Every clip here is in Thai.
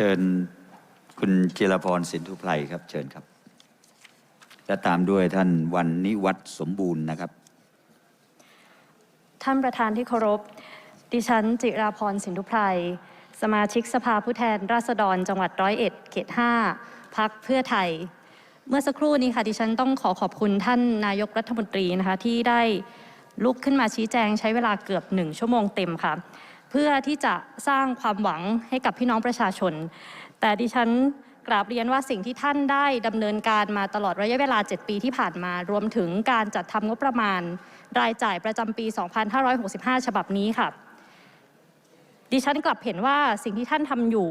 เชิญคุณจิรพรสินทุไพรครับ เชิญครับ และตามด้วยท่านวันนิวัฒน์สมบูรณ์นะครับ ท่านประธานที่เคารพ ดิฉันจิราพรสินทุไพรสมาชิกสภาผู้แทนราษฎรจังหวัดร้อยเอ็ดเขต5พักเพื่อไทย เมื่อสักครู่นี้ค่ะดิฉันต้องขอขอบคุณท่านนายกรัฐมนตรีนะคะที่ได้ลุกขึ้นมาชี้แจงใช้เวลาเกือบหนึ่งชั่วโมงเต็มค่ะ เพื่อที่จะสร้างความหวังให้กับพี่น้องประชาชน แต่ดิฉันกราบเรียนว่าสิ่งที่ท่านได้ดำเนินการมาตลอดระยะเวลา 7 ปีที่ผ่านมา รวมถึงการจัดทำงบประมาณ รายจ่ายประจำปี 2565 ฉบับนี้ค่ะ ดิฉันกลับเห็นว่าสิ่งที่ท่านทำอยู่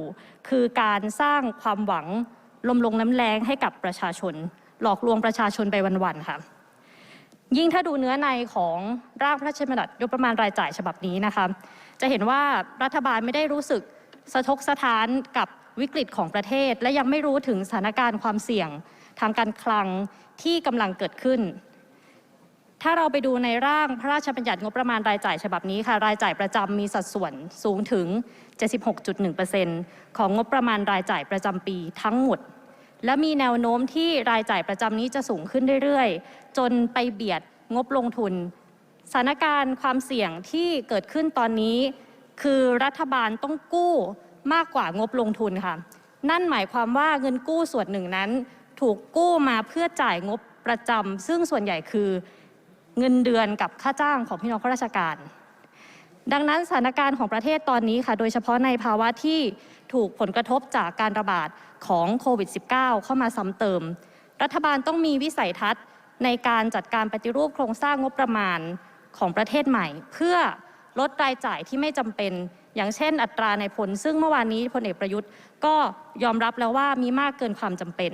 คือการสร้างความหวังลมลงน้ำแรงให้กับประชาชน หลอกลวงประชาชนไปวันๆค่ะ ยิ่งถ้าดูเนื้อในของร่างพระราชบัญญัติงบประมาณรายจ่ายฉบับนี้นะคะ จะเห็นว่ารัฐบาลไม่ได้รู้สึกสะทกสะท้านกับวิกฤตของประเทศ และยังไม่รู้ถึงสถานการณ์ความเสี่ยงทางการคลังที่กำลังเกิดขึ้น ถ้าเราไปดูในร่างพระราชบัญญัติงบประมาณรายจ่ายฉบับนี้ค่ะ รายจ่ายประจำมีสัดส่วนสูงถึง 76.1%ของงบประมาณรายจ่ายประจำปีทั้งหมด และมีแนวโน้มที่รายจ่ายประจำนี้จะสูงขึ้นเรื่อยๆ จนไปเบียดงบลงทุน สถานการณ์ความเสี่ยงที่เกิดขึ้นตอนนี้ คือรัฐบาลต้องกู้มากกว่างบลงทุนค่ะ นั่นหมายความว่าเงินกู้ส่วนหนึ่งนั้น ถูกกู้มาเพื่อจ่ายงบประจำซึ่งส่วนใหญ่คือเงินเดือนกับค่าจ้างของพี่น้องข้าราชการ ดังนั้นสถานการณ์ของประเทศตอนนี้ค่ะ โดยเฉพาะในภาวะที่ถูกผลกระทบจากการระบาดของโควิด -19 เข้ามาซ้ำเติม รัฐบาลต้องมีวิสัยทัศน์ในการจัดการปฏิรูปโครงสร้างงบประมาณ ของประเทศใหม่ เพื่อลดรายจ่ายที่ไม่จำเป็น อย่างเช่น อัตราในผล ซึ่งเมื่อวานนี้พลเอกประยุทธ์ก็ยอมรับแล้วว่ามีมากเกินความจำเป็น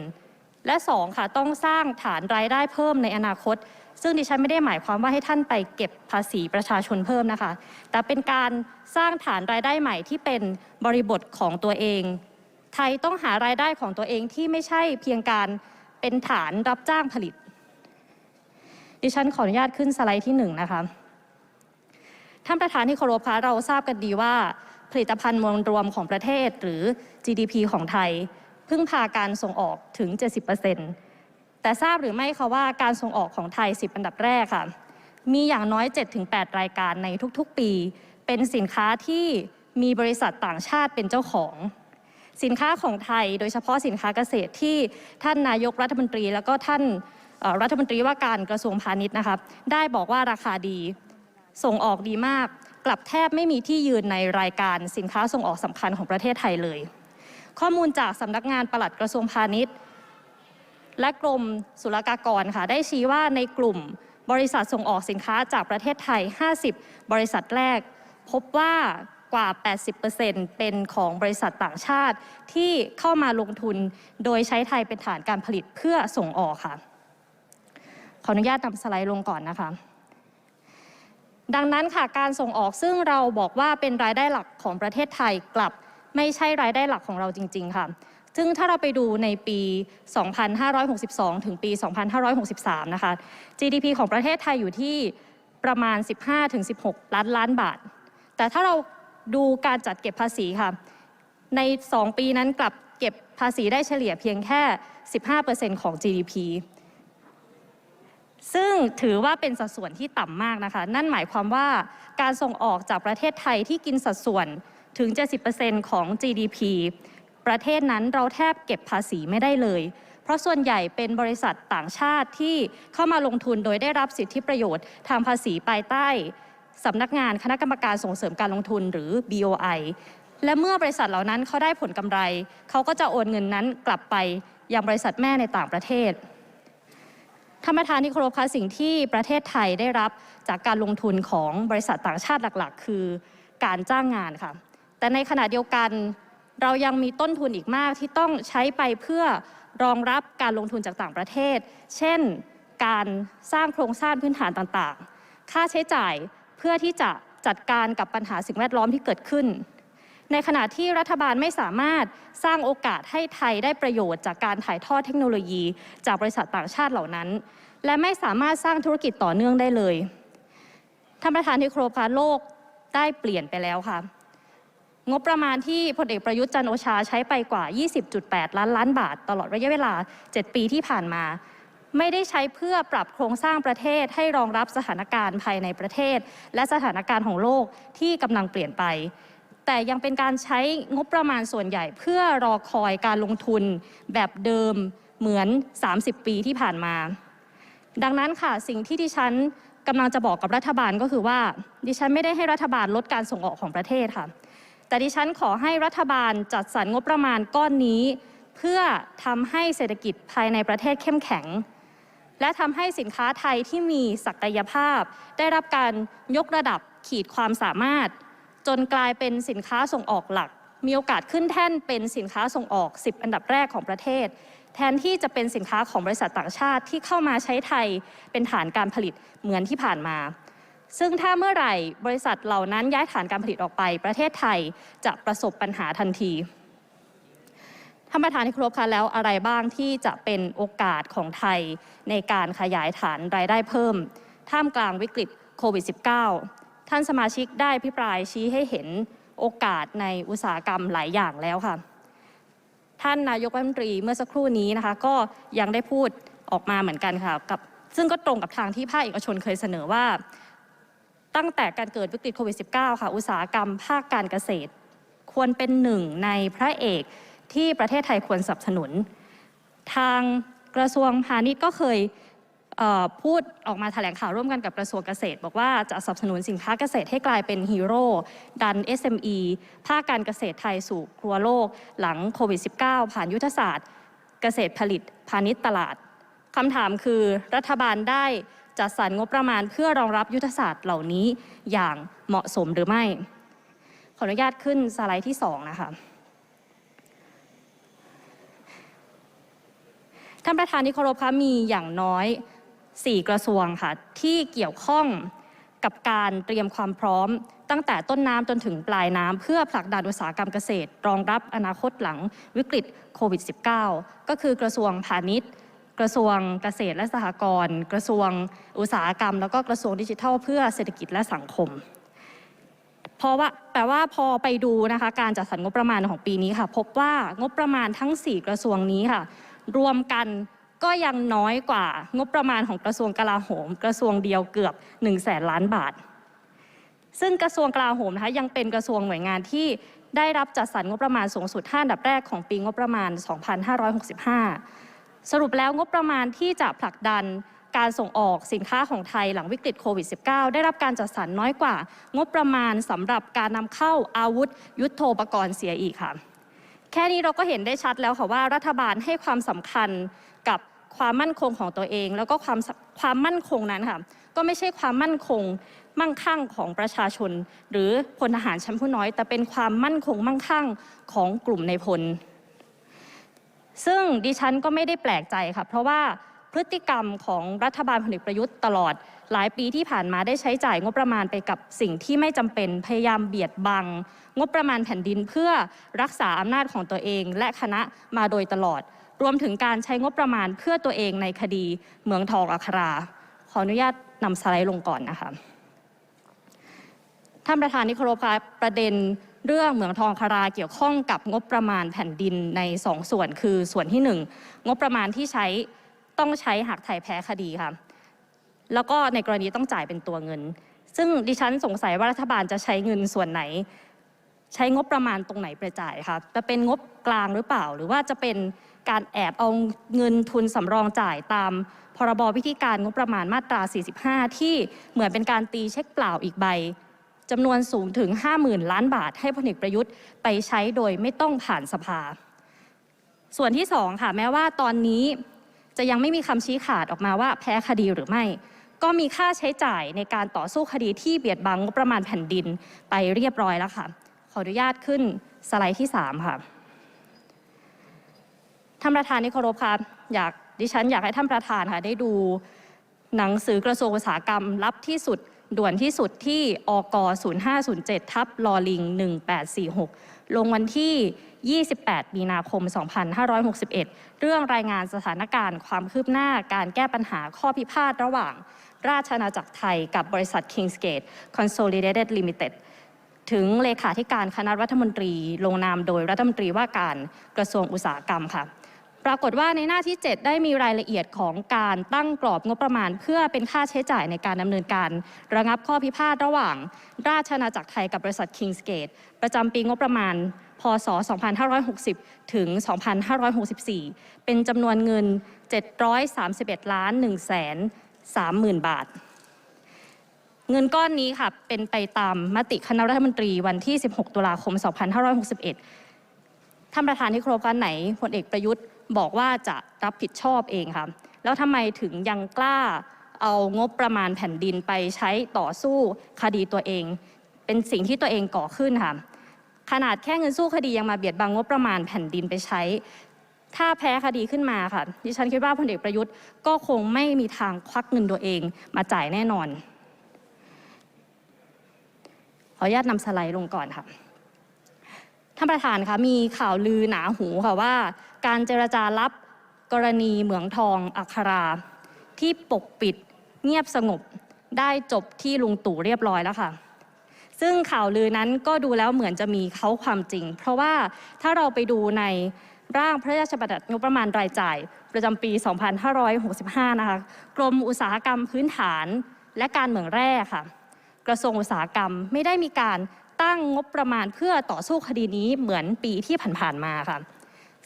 และสองค่ะต้องสร้างฐานรายได้เพิ่มในอนาคต ซึ่งดิฉันไม่ได้หมายความว่าให้ท่านไปเก็บภาษีประชาชนเพิ่มนะคะ แต่เป็นการสร้างฐานรายได้ใหม่ที่เป็นบริบทของตัวเอง ไทยต้องหารายได้ของตัวเองที่ไม่ใช่เพียงการเป็นฐานรับจ้างผลิต ดิฉันขออนุญาตขึ้นสไลด์ที่หนึ่งนะคะท่านประธานที่เคารพคะเราทราบกันดีว่าผลิตภัณฑ์มวลรวมของประเทศหรือ GDP ของไทย พึ่งพาการส่งออกถึง 70%แต่ทราบหรือไม่คะว่าการส่งออกของไทย 10 อันดับแรกค่ะมีอย่างน้อย 7-8 รายการในทุกๆ ปี เป็นสินค้าที่มีบริษัทต่างชาติเป็นเจ้าของ สินค้าของไทย โดยเฉพาะสินค้าเกษตรที่ท่านนายกรัฐมนตรี แล้วก็ท่าน รัฐมนตรีว่าการกระทรวงพาณิชย์นะครับ ได้บอกว่าราคาดี ส่งออกดีมาก กลับแทบไม่มีที่ยืนในรายการสินค้าส่งออกสำคัญของประเทศไทยเลย ข้อมูลจากสำนักงานปลัดกระทรวงพาณิชย์ และกรมศุลกากรค่ะ ได้ชี้ว่าในกลุ่มบริษัทส่งออกสินค้าจากประเทศไทย 50 บริษัทแรก พบว่ากว่า 80%เป็นของบริษัทต่างชาติที่เข้ามาลงทุนโดยใช้ไทยเป็นฐานการผลิตเพื่อส่งออกค่ะ ขออนุญาตนำสไลด์ลงก่อนนะคะ ดังนั้นค่ะการส่งออกซึ่งเราบอกว่าเป็นรายได้หลักของประเทศไทยกลับไม่ใช่รายได้หลักของเราจริง ๆ ค่ะ ซึ่งถ้าเราไปดูในปี 2562 ถึงปี 2563 นะคะ GDP ของประเทศไทยอยู่ที่ประมาณ 15-16 ล้านล้านบาท แต่ถ้าเราดูการจัดเก็บภาษีค่ะ ใน 2 ปีนั้นกลับเก็บภาษีได้เฉลี่ยเพียงแค่ 15%ของ GDP ซึ่งถือว่าเป็นสัดส่วนที่ต่ำมากนะคะ นั่นหมายความว่าการส่งออกจากประเทศไทยที่กินสัดส่วนถึง 70%ของ GDP ประเทศนั้นเราแทบเก็บภาษีไม่ได้เลย เพราะส่วนใหญ่เป็นบริษัทต่างชาติที่เข้ามาลงทุนโดยได้รับสิทธิประโยชน์ทางภาษีภายใต้สำนักงานคณะกรรมการส่งเสริมการลงทุนหรือ BOI และเมื่อบริษัทเหล่านั้นเขาได้ผลกำไร เขาก็จะโอนเงินนั้นกลับไปยังบริษัทแม่ในต่างประเทศ ท่านประธานที่เคารพคะสิ่งที่ประเทศไทยได้รับจากการลงทุนของบริษัทต่างชาติหลัก ๆ คือการจ้างงานค่ะ แต่ในขณะเดียวกันเรายังมีต้นทุนอีกมากที่ต้องใช้ไปเพื่อรองรับการลงทุนจากต่างประเทศ เช่น การสร้างโครงสร้างพื้นฐานต่างๆ ค่าใช้จ่ายเพื่อที่จะจัดการกับปัญหาสิ่งแวดล้อมที่เกิดขึ้น ในขณะที่รัฐบาลไม่สามารถสร้างโอกาสให้ไทยได้ประโยชน์จากการถ่ายทอดเทคโนโลยี จากบริษัทต่างชาติเหล่านั้น และไม่สามารถสร้างธุรกิจต่อเนื่องได้เลยท่านประธานที่ครพคะโลกได้เปลี่ยนไปแล้วค่ะ งบประมาณที่พลเอกประยุทธ์จันโอชาใช้ไปกว่า 20.8 ล้านล้านบาท ตลอดระยะเวลา 7 ปีที่ผ่านมา ไม่ได้ใช้เพื่อปรับโครงสร้างประเทศให้รองรับสถานการณ์ภายในประเทศ และสถานการณ์ของโลกที่กำลังเปลี่ยนไป แต่ยังเป็นการใช้งบประมาณส่วนใหญ่เพื่อรอคอยการลงทุนแบบเดิมเหมือน 30 ปีที่ผ่านมา ดังนั้นค่ะสิ่งที่ดิฉันกำลังจะบอกกับรัฐบาลก็คือว่า ดิฉันไม่ได้ให้รัฐบาลลดการส่งออกของประเทศค่ะ แต่ดิฉันขอให้รัฐบาลจัดสรรงบประมาณก้อนนี้ เพื่อทำให้เศรษฐกิจภายในประเทศเข้มแข็ง และทำให้สินค้าไทยที่มีศักยภาพ ได้รับการยกระดับขีดความสามารถ จนกลายเป็นสินค้าส่งออกหลัก มีโอกาสขึ้นแท่นเป็นสินค้าส่งออก 10 อันดับแรกของประเทศ แทนที่จะเป็นสินค้าของบริษัทต่างชาติที่เข้ามาใช้ไทยเป็นฐานการผลิตเหมือนที่ผ่านมา ซึ่งถ้าเมื่อไหร่บริษัทเหล่านั้นย้ายฐานการผลิตออกไป ประเทศไทยจะประสบปัญหาทันทีท่านประธานที่ครพคะแล้วอะไรบ้างที่จะเป็นโอกาสของไทยในการขยายฐานรายได้เพิ่ม ท่ามกลางวิกฤตโควิด -19 ท่านสมาชิกได้พิปรายชี้ให้เห็นโอกาสในอุตสาหกรรมหลายอย่างแล้วค่ะ ท่านนายกรัฐมนตรีเมื่อสักครู่นี้นะคะ ก็ยังได้พูดออกมาเหมือนกันค่ะกับซึ่งก็ตรงกับทางที่ภาคเอกชนเคยเสนอว่า ตั้งแต่การเกิดวิกฤตโควิด -19 ค่ะ อุตสาหกรรมภาคการเกษตร ควรเป็นหนึ่งในพระเอกที่ประเทศไทยควรสนับสนุน ทางกระทรวงพาณิชย์ก็เคย พูดออกมาแถลงข่าวร่วมกันกับกระทรวงเกษตร บอกว่าจะสนับสนุนสินค้าเกษตรให้กลายเป็นฮีโร่ดัน SME ภาคการเกษตรไทยสู่ครัวโลก หลังโควิด -19 ผ่านยุทธศาสตร์ เกษตรผลิตพาณิชย์ตลาดคำถามคือรัฐบาลได้จัดสรรงบประมาณเพื่อรองรับยุทธศาสตร์เหล่านี้อย่างเหมาะสมหรือไม่ ขออนุญาตขึ้นสไลด์ที่ 2 นะคะท่านประธานที่เคารพคะมีอย่างน้อย 4 กระทรวงค่ะที่เกี่ยวข้องกับการเตรียมความพร้อม ตั้งแต่ต้นน้ำจนถึงปลายน้ำเพื่อผลักดันอุตสาหกรรมเกษตร รองรับอนาคตหลังวิกฤตโควิด -19 ก็คือกระทรวงพาณิชย์ กระทรวงเกษตรและสหกรณ์กระทรวงอุตสาหกรรม แล้วก็กระทรวงดิจิทัล เพื่อเศรษฐกิจและสังคมเพราะว่าแปลว่าพอไปดูนะคะการจัดสรรงบประมาณของปีนี้ค่ะ พบว่างบประมาณทั้ง 4 กระทรวงนี้ค่ะ รวมกัน ก็ยังน้อยกว่างบประมาณของกระทรวงกลาโหม กระทรวงเดียวเกือบ1นึ่งแสนล้านบาท ซึ่งกระทรวงกลาโหมนะคะยังเป็นกระทรวงหน่วยงานที่ได้รับจัดสรรงบประมาณสูงสุด5อันดับแรกของปีงบประมาณ 2565 สรุปแล้วงบประมาณที่จะผลักดันการส่งออกสินค้าของไทยหลังวิกฤตโควิด -19 ได้รับการจัดสรรน้อยกว่า งบประมาณสำหรับการนำเข้าอาวุธ ยุทโธปกรณ์เสียอีกค่ะ แค่นี้เราก็เห็นได้ชัดแล้วค่ะว่ารัฐบาลให้ความสำคัญกับ ความมั่นคงของตัวเอง แล้วก็ความความมั่นคงนั้นค่ะก็ไม่ใช่ความมั่นคงมั่งคั่งของประชาชน หรือพลทหารชั้นผู้น้อย แต่เป็นความมั่นคงมั่งคั่งของกลุ่มในพล ซึ่งดิฉันก็ไม่ได้แปลกใจค่ะ เพราะว่าพฤติกรรมของรัฐบาลพลเอกประยุทธ์ตลอด หลายปีที่ผ่านมาได้ใช้จ่ายงบประมาณไปกับสิ่งที่ไม่จำเป็นพยายามเบียดบัง งบประมาณแผ่นดินเพื่อรักษาอำนาจของตัวเองและคณะมาโดยตลอด รวมถึงการใช้งบประมาณเพื่อตัวเองในคดีเหมืองทองอัครา ขออนุญาตนำสไลด์ลงก่อนนะคะท่านประธานที่เคารพคประเด็นเรื่องเหมืองทองคาราเกี่ยวข้องกับงบประมาณแผ่นดินในสองส่วนคือส่วนที่หนึ่งงบประมาณที่ใช้ต้องใช้หากไทยแพ้คดีค่ะแล้วก็ในกรณีต้องจ่ายเป็นตัวเงิน ซึ่งดิฉันสงสัยว่ารัฐบาลจะใช้เงินส่วนไหน ใช้งบประมาณตรงไหนไปจ่ายคะจะเป็นงบกลางหรือเปล่า หรือว่าจะเป็น การแอบเอาเงินทุนสำรองจ่ายตามพรบวิธีการงบประมาณมาตรา 45 ที่เหมือนเป็นการตีเช็คเปล่าอีกใบจำนวนสูงถึง 50,000 ล้านบาท ให้พลเอกประยุทธ์ไปใช้โดยไม่ต้องผ่านสภา ส่วนที่สองค่ะแม้ว่าตอนนี้จะยังไม่มีคำชี้ขาดออกมาว่าแพ้คดีหรือไม่ ก็มีค่าใช้จ่ายในการต่อสู้คดีที่เบียดบังงบประมาณแผ่นดินไปเรียบร้อยแล้วค่ะ ขออนุญาตขึ้นสไลด์ที่ 3 ค่ะ ท่านประธานที่เคารพค่ะอยากดิฉันอยากให้ท่านประธานค่ะได้ดูหนังสือกระทรวงอุตสาหกรรมลับที่สุดด่วนที่สุดที่อก0507 ทับลอลิง 1846 ลงวันที่ 28 มีนาคม 2561 เรื่องรายงานสถานการณ์ความคืบหน้าการแก้ปัญหาข้อพิพาทระหว่าง ราชอาณาจักรไทยกับบริษัท Kingsgate Consolidated Limited ถึงเลขาธิการคณะรัฐมนตรี ลงนามโดยรัฐมนตรีว่าการกระทรวงอุตสาหกรรมค่ะ ปรากฏว่าในหน้าที่ 7 ได้มีรายละเอียดของการตั้งกรอบงบประมาณ เพื่อเป็นค่าใช้จ่ายในการดำเนินการ ระงับข้อพิพาทระหว่าง ราชอาณาจักรไทยกับบริษัท Kingsgate ประจำปีงบประมาณ พศ 2560 ถึง 2564 เป็นจำนวนเงิน 731 ล้าน1 3 0 0 0 0 บาทเงินก้อนนี้ค่ะเป็นไปตามมติคณะรัฐมนตรีวันที่ 16 ตุลาคม 2561 ท่านประธานที่เครพกันไหนพลเอกประยุทธ์ บอกว่าจะรับผิดชอบเองค่ะแล้วทำไมถึงยังกล้าเอางบประมาณแผ่นดินไปใช้ต่อสู้คดีตัวเอง เป็นสิ่งที่ตัวเองก่อขึ้นค่ะขนาดแค่เงินสู้คดียังมาเบียดบังงบประมาณแผ่นดินไปใช้ ถ้าแพ้คดีขึ้นมาค่ะ ดิฉันคิดว่าพลเอกประยุทธ์ก็คงไม่มีทางควักเงินตัวเองมาจ่ายแน่นอน ขออนุญาตนำสไลด์ลงก่อนค่ะ ท่านประธานคะมีข่าวลือหนาหูค่ะว่า การเจรจารับกรณีเหมืองทองอัครา ที่ปกปิดเงียบสงบได้จบที่ลุงตู่เรียบร้อยแล้วค่ะ ซึ่งข่าวลือนั้นก็ดูแล้วเหมือนจะมีเขาความจริง เพราะว่าถ้าเราไปดูในร่างพระราชบัญญัติงบประมาณรายจ่าย ประจำปี 2565 นะคะ กรมอุตสาหกรรมพื้นฐานและการเหมืองแร่ค่ะ กระทรวงอุตสาหกรรมไม่ได้มีการตั้งงบประมาณเพื่อต่อสู้คดีนี้เหมือนปีที่ผ่านๆมาค่ะ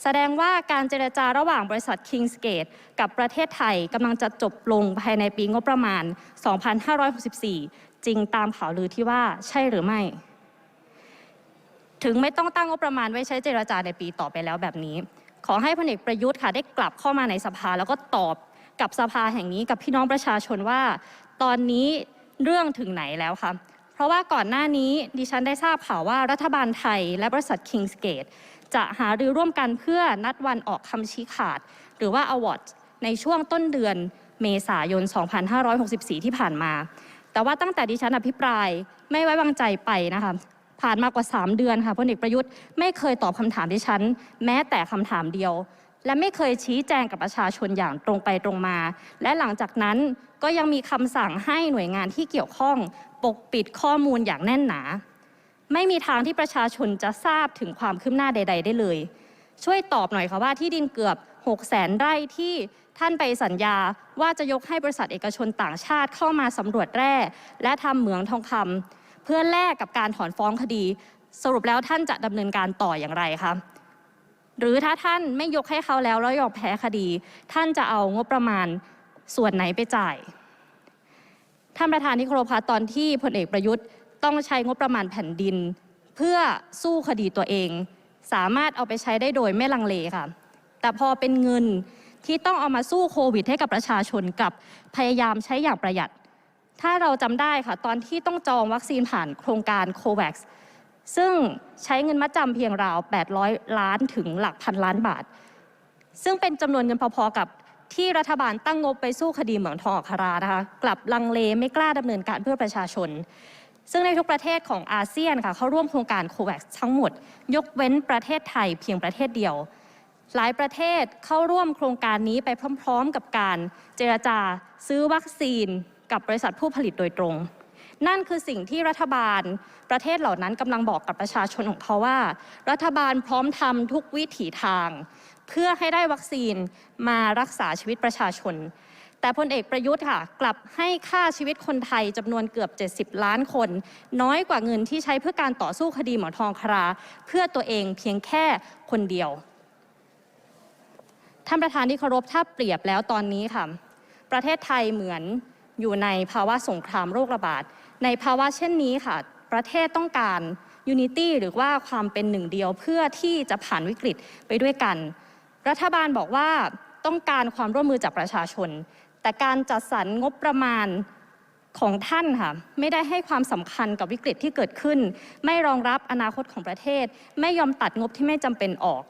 แสดงว่าการเจรจาระหว่างบริษัท Kingsgate กับประเทศไทยกำลังจะจบลงภายในปีงบประมาณ 2564 จริงตามข่าวลือที่ว่าใช่หรือไม่ ถึงไม่ต้องตั้งงบประมาณไว้ใช้เจรจาในปีต่อไปแล้วแบบนี้ ขอให้พลเอกประยุทธ์ค่ะได้กลับเข้ามาในสภาแล้วก็ตอบกับสภาแห่งนี้กับพี่น้องประชาชนว่า ตอนนี้เรื่องถึงไหนแล้วคะเพราะว่าก่อนหน้านี้ดิฉันได้ทราบข่าวว่ารัฐบาลไทยและบริษัท Kingsgate จะหารือร่วมกันเพื่อนัดวันออกคำชี้ขาด หรือว่า award ในช่วงต้นเดือนเมษายน 2564 ที่ผ่านมา แต่ว่าตั้งแต่ดิฉันอภิปรายไม่ไว้วางใจไปนะคะผ่านมากว่า 3 เดือนค่ะพลเอกประยุทธ์ไม่เคยตอบคำถามดิฉัน แม้แต่คำถามเดียว และไม่เคยชี้แจงกับประชาชนอย่างตรงไปตรงมา และหลังจากนั้นก็ยังมีคำสั่งให้หน่วยงานที่เกี่ยวข้อง ปกปิดข้อมูลอย่างแน่นหนา ไม่มีทางที่ประชาชนจะทราบถึงความคืบหน้าใด ๆ ได้เลย ช่วยตอบหน่อยค่ะว่าที่ดินเกือบ6 0 0แสนไร่ที่ท่านไปสัญญาว่าจะยกให้บริษัทเอกชนต่างชาติเข้ามาสำรวจแร่ และทำเหมืองทองคำเพื่อแลกกับการถอนฟ้องคดี สรุปแล้วท่านจะดำเนินการต่ออย่างไรคะหรือถ้าท่านไม่ยกให้เขาแล้วแล้วยอมแพ้คดี ท่านจะเอางบประมาณส่วนไหนไปจ่ายท่านประธานที่เคารพคะตอนที่พลเอกประยุทธ์ ต้องใช้งบประมาณแผ่นดิน เพื่อสู้คดีตัวเอง สามารถเอาไปใช้ได้โดยไม่ลังเลค่ะ แต่พอเป็นเงินที่ต้องเอามาสู้โควิด ให้กับประชาชนกับพยายามใช้อย่างประหยัด ถ้าเราจำได้ค่ะ ตอนที่ต้องจองวัคซีนผ่านโครงการ COVAX ซึ่งใช้เงินมัดจำเพียงราว 800 ล้านถึงหลักพันล้านบาท ซึ่งเป็นจำนวนเงินพอๆกับที่รัฐบาลตั้งงบไปสู้คดีเหมืองทองอัครานะคะ กลับลังเลไม่กล้าดำเนินการเพื่อประชาชน ซึ่งในทุกประเทศของอาเซียนค่ะเข้าร่วมโครงการ COVAX ทั้งหมด ยกเว้นประเทศไทยเพียงประเทศเดียว หลายประเทศเข้าร่วมโครงการนี้ไปพร้อม ๆ กับการเจรจาซื้อวัคซีน กับบริษัทผู้ผลิตโดยตรง นั่นคือสิ่งที่รัฐบาลประเทศเหล่านั้นกำลังบอกกับประชาชนของเขาว่า รัฐบาลพร้อมทำทุกวิถีทาง เพื่อให้ได้วัคซีนมารักษาชีวิตประชาชน แต่พลเอกประยุทธ์ค่ะ กลับให้ค่าชีวิตคนไทยจำนวนเกือบ 70 ล้านคน น้อยกว่าเงินที่ใช้เพื่อการต่อสู้คดีหมอทองครา เพื่อตัวเองเพียงแค่คนเดียว ท่านประธานที่เคารพถ้าเปรียบแล้วตอนนี้ค่ะ ประเทศไทยเหมือนอยู่ในภาวะสงครามโรคระบาด ในภาวะเช่นนี้ค่ะ ประเทศต้องการยูนิตี้หรือว่าความเป็นหนึ่งเดียวเพื่อที่จะผ่านวิกฤตไปด้วยกัน รัฐบาลบอกว่าต้องการความร่วมมือจากประชาชน แต่การจัดสรรงบประมาณของท่านค่ะไม่ได้ให้ความสำคัญกับวิกฤตที่เกิดขึ้น ไม่รองรับอนาคตของประเทศ ไม่ยอมตัดงบที่ไม่จำเป็นออก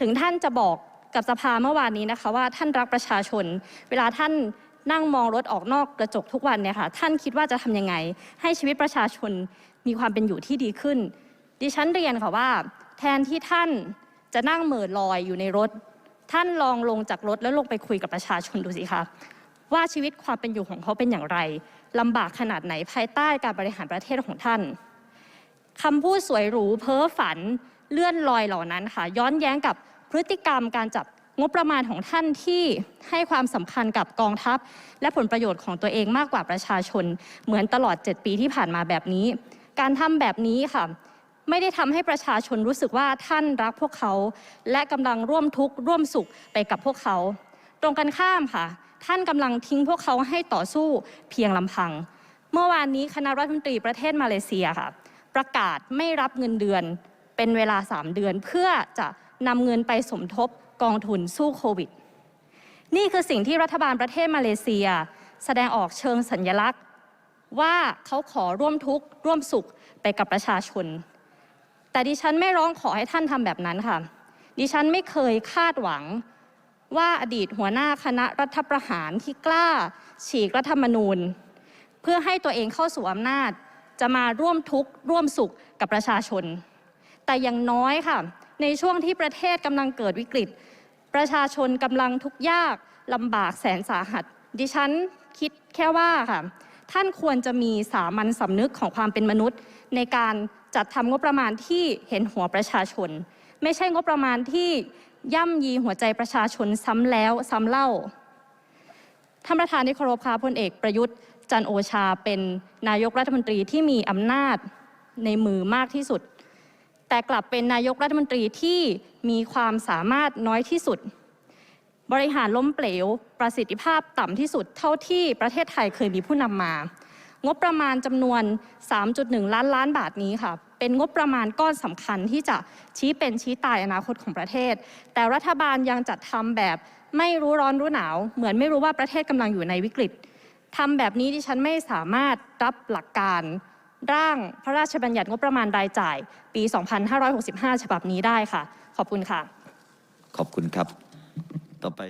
ถึงท่านจะบอกกับสภาเมื่อวานนี้นะคะว่าท่านรักประชาชน เวลาท่านนั่งมองรถออกนอกกระจกทุกวันเนี่ยค่ะท่านคิดว่าจะทำยังไง ให้ชีวิตประชาชนมีความเป็นอยู่ที่ดีขึ้น ดิฉันเรียนค่ะว่า แทนที่ท่านจะนั่งเหม่อลอยอยู่ในรถ ท่านลองลงจากรถแล้วลงไปคุยกับประชาชนดูสิคะ ว่าชีวิตความเป็นอยู่ของเขาเป็นอย่างไรลำบากขนาดไหนภายใต้การบริหารประเทศของท่านคำพูดสวยหรูเพ้อฝันเลื่อนลอยเหล่านั้นค่ะ ย้อนแย้งกับพฤติกรรมการจับงบประมาณของท่านที่ให้ความสำคัญกับกองทัพ และผลประโยชน์ของตัวเองมากกว่าประชาชน เหมือนตลอด 7 ปีที่ผ่านมาแบบนี้ การทำแบบนี้ค่ะ ไม่ได้ทำให้ประชาชนรู้สึกว่าท่านรักพวกเขา และกำลังร่วมทุกข์ร่วมสุขไปกับพวกเขา ตรงกันข้ามค่ะ ท่านกำลังทิ้งพวกเขาให้ต่อสู้เพียงลำพัง เมื่อวานนี้คณะรัฐมนตรีประเทศมาเลเซียค่ะ ประกาศไม่รับเงินเดือนเป็นเวลา 3 เดือนเพื่อจะนำเงินไปสมทบกองทุนสู้โควิด นี่คือสิ่งที่รัฐบาลประเทศมาเลเซีย แสดงออกเชิงสัญลักษณ์ ว่าเขาขอร่วมทุกข์ร่วมสุขไปกับประชาชน แต่ดิฉันไม่ร้องขอให้ท่านทำแบบนั้นค่ะ ดิฉันไม่เคยคาดหวัง ว่าอดีตหัวหน้าคณะรัฐประหารที่กล้า ฉีกรัฐธรรมนูญ เพื่อให้ตัวเองเข้าสู่อำนาจ จะมาร่วมทุกข์ร่วมสุขกับประชาชน แต่อย่างน้อยค่ะ ในช่วงที่ประเทศกำลังเกิดวิกฤต ประชาชนกำลังทุกข์ยากลำบากแสนสาหัส ดิฉันคิดแค่ว่าค่ะท่านควรจะมีสามัญสำนึกของความเป็นมนุษย์ ในการจัดทำงบประมาณที่เห็นหัวประชาชน ไม่ใช่งบประมาณที่ ย่ำยีหัวใจประชาชนซ้ำแล้วซ้ำเล่า ท่านประธานที่เคารพค่ะพลเอกประยุทธ์จันโอชาเป็นนายกรัฐมนตรีที่มีอำนาจในมือมากที่สุด แต่กลับเป็นนายกรัฐมนตรีที่มีความสามารถน้อยที่สุด บริหารล้มเหลว ประสิทธิภาพต่ำที่สุดเท่าที่ประเทศไทยเคยมีผู้นำมา งบประมาณจำนวน 3.1 ล้านล้านบาทนี้ค่ะ เป็นงบประมาณก้อนสำคัญที่จะชี้เป็นชี้ตายอนาคตของประเทศ แต่รัฐบาลยังจัดทำแบบไม่รู้ร้อนรู้หนาว เหมือนไม่รู้ว่าประเทศกำลังอยู่ในวิกฤตทำแบบนี้ที่ฉันไม่สามารถรับหลักการร่างพระราชบัญญัติงบประมาณรายจ่าย ปี 2565 ฉบับนี้ได้ค่ะ ขอบคุณค่ะ ขอบคุณครับ ต่อไป